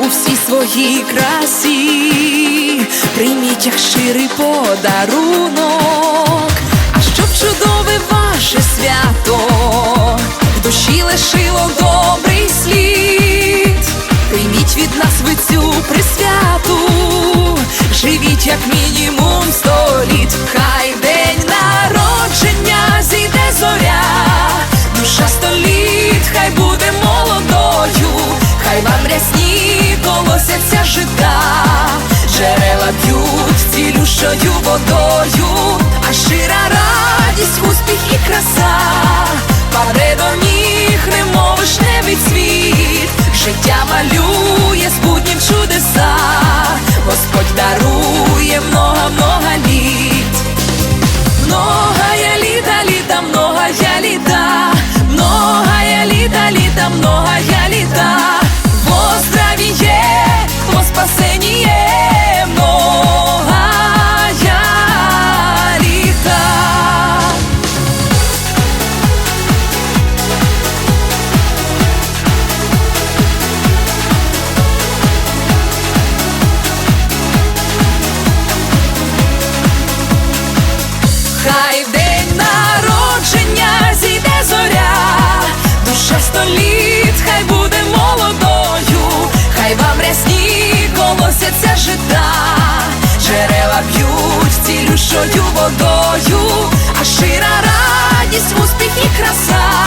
у всій своїй красі, прийміть як ширий подарунок, а щоб чудове ваше свято, в душі лишило цілющою водою, а щира радість, успіх і краса, паде до ніг, немов вишневий цвіт, життя малює з буднів чудеса, Господь дарує много-много літ. Многая б'ють цілющою водою, а шира радість, успіх і краса.